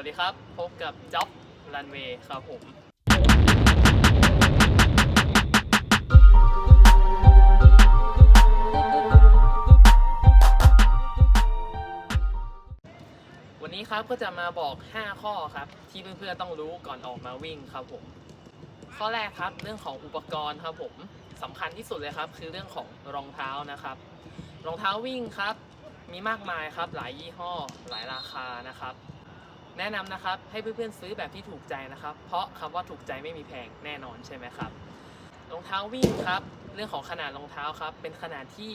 วัสดีครับ พบกับจ็อบรันเวย์ครับผม วันนี้ครับก็จะมาบอก 5 ข้อครับ ที่เพื่อนๆต้องรู้ก่อนออกมาวิ่งครับผม ข้อแรกครับเรื่องของอุปกรณ์ครับผมสำคัญที่สุดเลยครับ คือเรื่องของรองเท้านะครับ รองเท้าวิ่งครับ มีมากมายครับ หลายยี่ห้อ หลายราคานะครับ แนะนำนะครับให้เพื่อนๆซื้อแบบที่ถูกใจนะครับ เพราะคำว่าถูกใจไม่มีแพงแน่นอนใช่ไหมครับรองเท้าวิ่งครับ เรื่องของขนาดรองเท้าครับ เป็นขนาดที่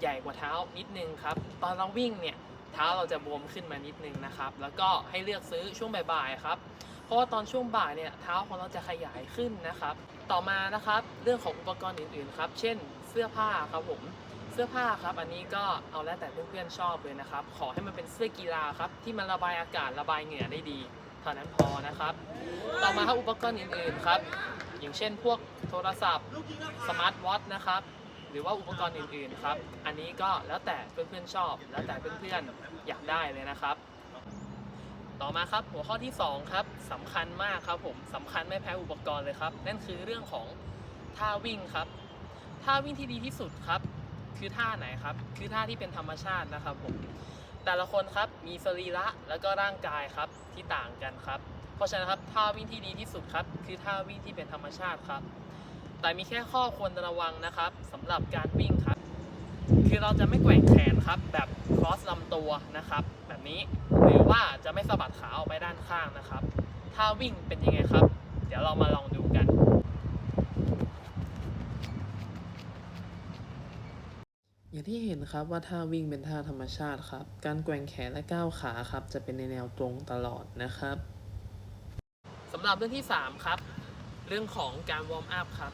ใหญ่กว่าเท้านิดนึงครับ ตอนเราวิ่งเนี่ยเท้าเราจะบวมขึ้นมานิดนึงนะครับ แล้วก็ให้เลือกซื้อช่วงบ่ายๆครับ เพราะว่าตอนช่วงบ่ายเนี่ยเท้าของเราจะขยายขึ้นนะครับ ต่อมานะครับเรื่องของอุปกรณ์อื่นๆครับ เช่นเสื้อผ้าครับผม สื้อผ้าครับ อันนี้ก็เอาแล้วแต่เพื่อนๆชอบเลยนะครับ ขอให้มันเป็นเสื้อกีฬาครับที่มันระบายอากาศระบายเหงื่อได้ดีเท่านั้นพอนะครับ ต่อมาครับอุปกรณ์อื่นๆครับ อย่างเช่นพวกโทรศัพท์สมาร์ทวอทนะครับหรือว่าอุปกรณ์อื่นๆครับ อันนี้ก็แล้วแต่เพื่อนๆชอบ แล้วแต่เพื่อนๆอยากได้เลยนะครับ ต่อมาครับหัวข้อที่2ครับสำคัญมากครับผมสำคัญไม่แพ้อุปกรณ์เลยครับ นั่นคือเรื่องของท่าวิ่งครับท่าวิ่งที่ดีที่สุดครับ คือท่าไหนครับ คือท่าที่เป็นธรรมชาตินะครับผมแต่ละคนครับมีสรีระแล้วก็ร่างกายครับที่ต่างกันครับ เพราะฉะนั้นครับท่าวิ่งที่ดีที่สุดครับ คือท่าวิ่งที่เป็นธรรมชาติครับ แต่มีแค่ข้อควรระวังนะครับสำหรับการวิ่งครับ คือเราจะไม่แกว่งแขนครับ แบบครอสลำตัวนะครับ แบบนี้หรือว่าจะไม่สะบัดขาออกไปด้านข้างนะครับท่าวิ่งเป็นยังไงครับ เดี๋ยวเรามาลองดูกัน อย่างที่เห็นครับว่าท่าวิ่งเป็นท่าธรรมชาติครับ การแกว่งแขนและก้าวขาครับ จะเป็นในแนวตรงตลอดนะครับสำหรับเรื่องที่ 3 ครับ เรื่องของการวอร์มอัพครับ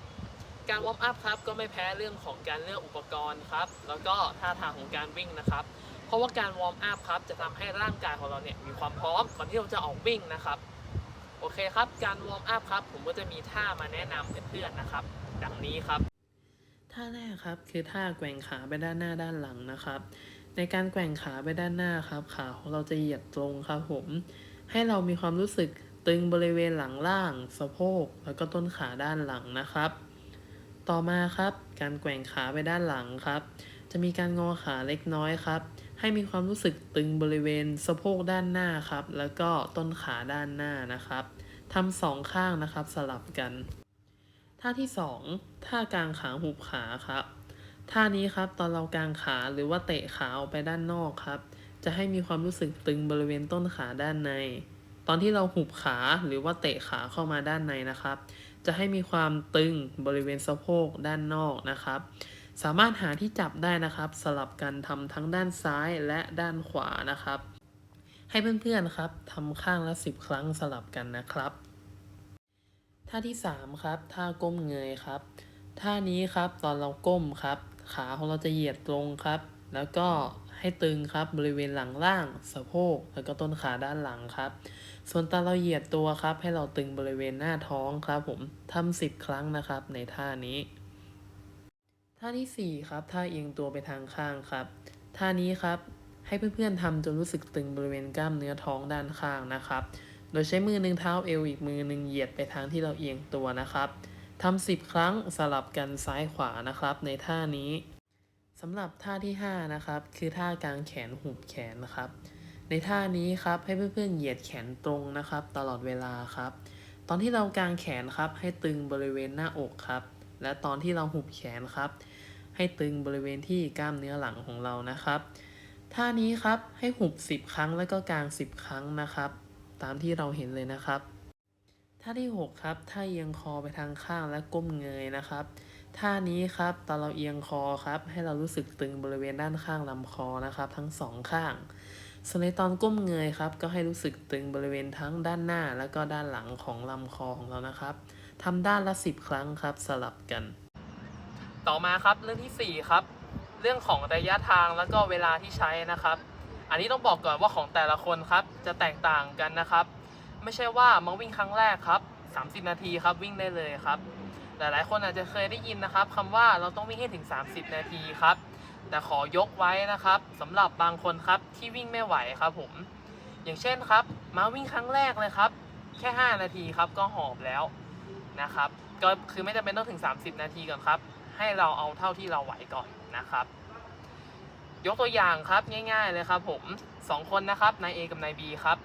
การวอร์มอัพครับก็ไม่แพ้เรื่องของการเลือกอุปกรณ์ครับ แล้วก็ท่าทางของการวิ่งนะครับ เพราะว่าการวอร์มอัพครับจะทำให้ร่างกายของเราเนี่ยมีความพร้อมก่อนที่เราจะออกวิ่งนะครับ โอเคครับ การวอร์มอัพครับผมก็จะมีท่ามาแนะนำเพื่อนๆนะครับ ดังนี้ครับ ท่าแรกครับคือท่าแกว่งขาไปด้านหน้าด้านหลังนะครับ ในการแกว่งขาไปด้านหน้าครับ ขาของเราจะเหยียดตรงครับผม ให้เรามีความรู้สึกตึงบริเวณหลังล่าง สะโพก แล้วก็ต้นขาด้านหลังนะครับ ต่อมาครับ การแกว่งขาไปด้านหลังครับ จะมีการงอขาเล็กน้อยครับ ให้มีความรู้สึกตึงบริเวณสะโพกด้านหน้าครับ แล้วก็ต้นขาด้านหน้านะครับทำสองข้างนะครับสลับกัน ท่าที่ 2 ท่ากางขาหุบขาครับ ท่านี้ครับตอนเรากางขาหรือว่าเตะขาออกไปด้านนอกครับ จะให้มีความรู้สึกตึงบริเวณต้นขาด้านใน ตอนที่เราหุบขาหรือว่าเตะขาเข้ามาด้านในนะครับ จะให้มีความตึงบริเวณสะโพกด้านนอกนะครับ สามารถหาที่จับได้นะครับ สลับกันทำทั้งด้านซ้ายและด้านขวานะครับ ให้เพื่อนๆครับทำข้างละ 10 ครั้งสลับกันนะครับ ท่าที่ 3 ครับ ท่าก้มเงยครับ ท่านี้ครับตอนเราก้มครับ ขาของเราจะเหยียดตรงครับ แล้วก็ให้ตึงครับบริเวณหลังล่างสะโพกแล้วก็ต้นขาด้านหลังครับ ส่วนตอนเราเหยียดตัวครับ ให้เราตึงบริเวณหน้าท้องครับ ผมทำสิบครั้งนะครับ ในท่านี้ ท่าที่ 4 ครับ ท่าเอียงตัวไปทางข้างครับ ท่านี้ครับให้เพื่อนๆทำจนรู้สึกตึงบริเวณกล้ามเนื้อท้องด้านข้างนะครับ โดยใช้มือหนึ่งเท้าเอวอีกมือหนึ่งเหยียดไปทางที่เราเอียงตัวนะครับทำสิบครั้งสลับกันซ้ายขวานะครับ ในท่านี้สำหรับท่าที่ 5 นะครับ คือท่ากางแขนหุบแขนนะครับ ในท่านี้ครับให้เพื่อนๆเหยียดแขนตรงนะครับ ตลอดเวลาครับ ตอนที่เรากางแขนครับ ให้ตึงบริเวณหน้าอกครับ และตอนที่เราหุบแขนครับ ให้ตึงบริเวณที่กล้ามเนื้อหลังของเรานะครับ ท่านี้ครับให้หุบ 10 ครั้งแล้วก็กาง 10 ครั้งนะครับ ตามที่เราเห็นเลยนะครับ ท่าที่ 6 ครับ ท่าเอียงคอไปทางข้างและก้มเงยนะครับ ท่านี้ครับตอนเราเอียงคอครับ ให้เรารู้สึกตึงบริเวณด้านข้างลำคอนะครับ ทั้งสองข้างส่วนในตอนก้มเงยครับ ก็ให้รู้สึกตึงบริเวณทั้งด้านหน้า แล้วก็ด้านหลังของลำคอของเรานะครับทำด้านละ 10 ครั้งครับสลับกัน ต่อมาครับเรื่องที่ 4 ครับ เรื่องของระยะทางแล้วก็เวลาที่ใช้นะครับ อันนี้ต้องบอกก่อนว่าของแต่ละคนครับจะแตกต่างกันนะครับ ไม่ใช่ว่ามาวิ่งครั้งแรกครับ30 นาทีครับวิ่งได้เลยครับ หลายๆ คนอาจจะเคยได้ยินนะครับคำว่าเราต้องวิ่งให้ถึง 30 นาทีครับ แต่ขอยกไว้นะครับสำหรับบางคนครับที่วิ่งไม่ไหวครับผม อย่างเช่นครับ มาวิ่งครั้งแรกเลยครับ แค่ 5 นาทีครับก็หอบแล้วนะครับ ก็คือไม่จำเป็นต้องถึง 30 นาทีก่อนครับ ให้เราเอาเท่าที่เราไหวก่อนนะครับ ยกตัวอย่างครับง่ายๆเลยครับผมสองคนนะครับนาย A กับนาย B ครับ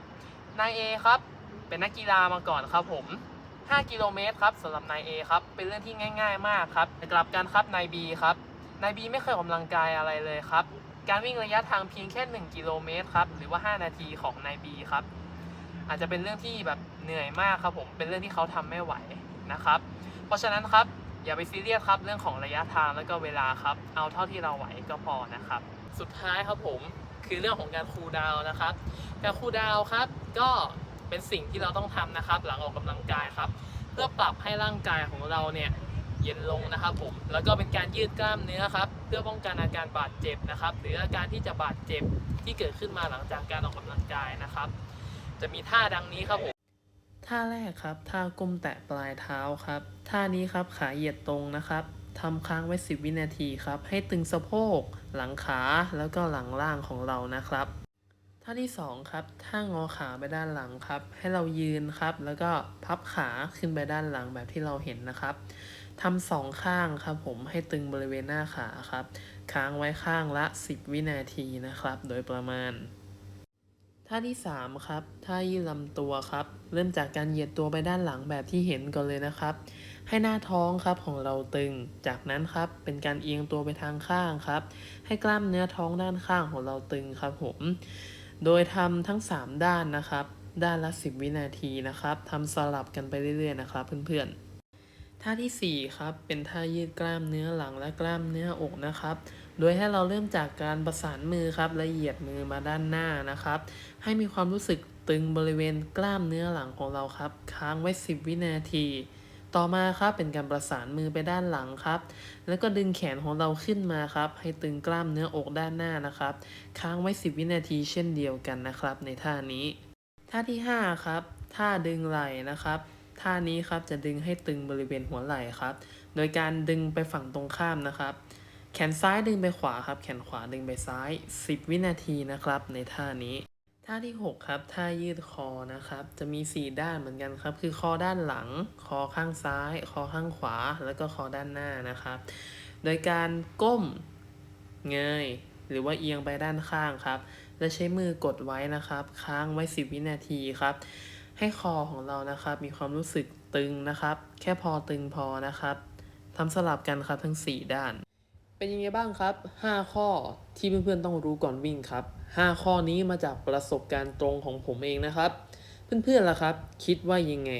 นาย A ครับเป็นนักกีฬามาก่อนครับผม 5 กิโลเมตรครับสำหรับนาย A ครับเป็นเรื่องที่ง่าย ๆ มากครับแต่กลับกันครับนาย B ครับนาย B ไม่เคยออกกำลังกายอะไรเลยครับ การวิ่งระยะทางเพียงแค่ 1 กิโลเมตรครับหรือว่า 5 นาทีของนาย B ครับอาจจะเป็นเรื่องที่แบบเหนื่อยมากครับผมเป็นเรื่องที่เขาทำไม่ไหวนะครับ เพราะฉะนั้นครับอย่าไปซีเรียสครับเรื่องของระยะทางแล้วก็เวลาครับ เอาเท่าที่เราไหวก็พอนะครับ สุดท้ายครับผมคือเรื่องของการคูลดาวน์นะครับ การคูลดาวน์ครับก็เป็นสิ่งที่เราต้องทำนะครับ หลังออกกำลังกายครับ เพื่อปรับให้ร่างกายของเราเนี่ยเย็นลงนะครับผมแล้วก็เป็นการยืดกล้ามเนื้อครับ เพื่อป้องกันอาการบาดเจ็บนะครับ หรืออาการที่จะบาดเจ็บที่เกิดขึ้นมาหลังจากการออกกำลังกายนะครับ จะมีท่าดังนี้ครับผมท่าแรกครับท่าก้มแตะปลายเท้าครับ ท่านี้ครับขาเหยียดตรงนะครับ ทำค้างไว้ 10 วินาทีครับ ให้ตึงสะโพก หลังขาแล้วก็หลังล่างของเรานะครับท่าที่ 2 ครับท่างอขาไปด้านหลังครับ ให้เรายืนครับ แล้วก็พับขาขึ้นไปด้านหลังแบบที่เราเห็นนะครับทำสองข้างครับผมให้ตึงบริเวณหน้าขาครับ ค้างไว้ข้างละ 10 วินาทีนะครับ โดยประมาณ ท่าที่ 3 ครับ ท่ายืดลำตัวครับ เริ่มจากการเหยียดตัวไปด้านหลังแบบที่เห็นก่อนเลยนะครับ ให้หน้าท้องครับของเราตึง จากนั้นครับ เป็นการเอียงตัวไปทางข้างครับ ให้กล้ามเนื้อท้องด้านข้างของเราตึงครับผม โดยทำทั้ง 3 ด้านนะครับ ด้านละ 10 วินาทีนะครับทำสลับกันไปเรื่อยๆนะครับ เพื่อนๆ ท่าทีสี่ 4 ครับ เป็นท่ายืดกล้ามเนื้อหลังและกล้ามเนื้ออกนะครับ โดยให้เราเริ่มจากการประสานมือครับละเหยียดมือมาด้านหน้านะครับ ให้มีความรู้สึกตึงบริเวณกล้ามเนื้อหลังของเราครับ ค้างไว้ 10 วินาที ต่อมาครับเป็นการประสานมือไปด้านหลังครับ แล้วก็ดึงแขนของเราขึ้นมาครับ ให้ตึงกล้ามเนื้ออกด้านหน้านะครับ ค้างไว้ 10 วินาทีเช่นเดียวกันนะครับ ในท่านี้ ท่าที่ 5 ครับ ท่าดึงไหล่นะครับ ท่านี้ครับจะดึงให้ตึงบริเวณหัวไหล่ครับ โดยการดึงไปฝั่งตรงข้ามนะครับ แขนซ้ายดึงไปขวาครับ แขนขวาดึงไปซ้าย 10 วินาทีนะครับ ในท่านี้ ท่าที่ 6 ครับ ท่ายืดคอนะครับ จะมี 4 ด้านเหมือนกันครับ คือคอด้านหลัง คอข้างซ้าย คอข้างขวา แล้วก็คอด้านหน้านะครับ โดยการก้มเงยหรือว่าเอียงไปด้านข้างครับ และใช้มือกดไว้นะครับ ค้างไว้ 10 วินาทีครับ ให้คอของเรานะครับ มีความรู้สึกตึงนะครับ แค่พอตึงพอนะครับทำสลับกันครับทั้ง 4 ด้าน เป็นยังไงบ้างครับ 5 ข้อที่เพื่อนๆต้องรู้ก่อนวิ่งครับ 5 ข้อนี้มาจากประสบการณ์ตรงของผมเองนะครับ เพื่อนๆล่ะครับ คิดว่ายังไง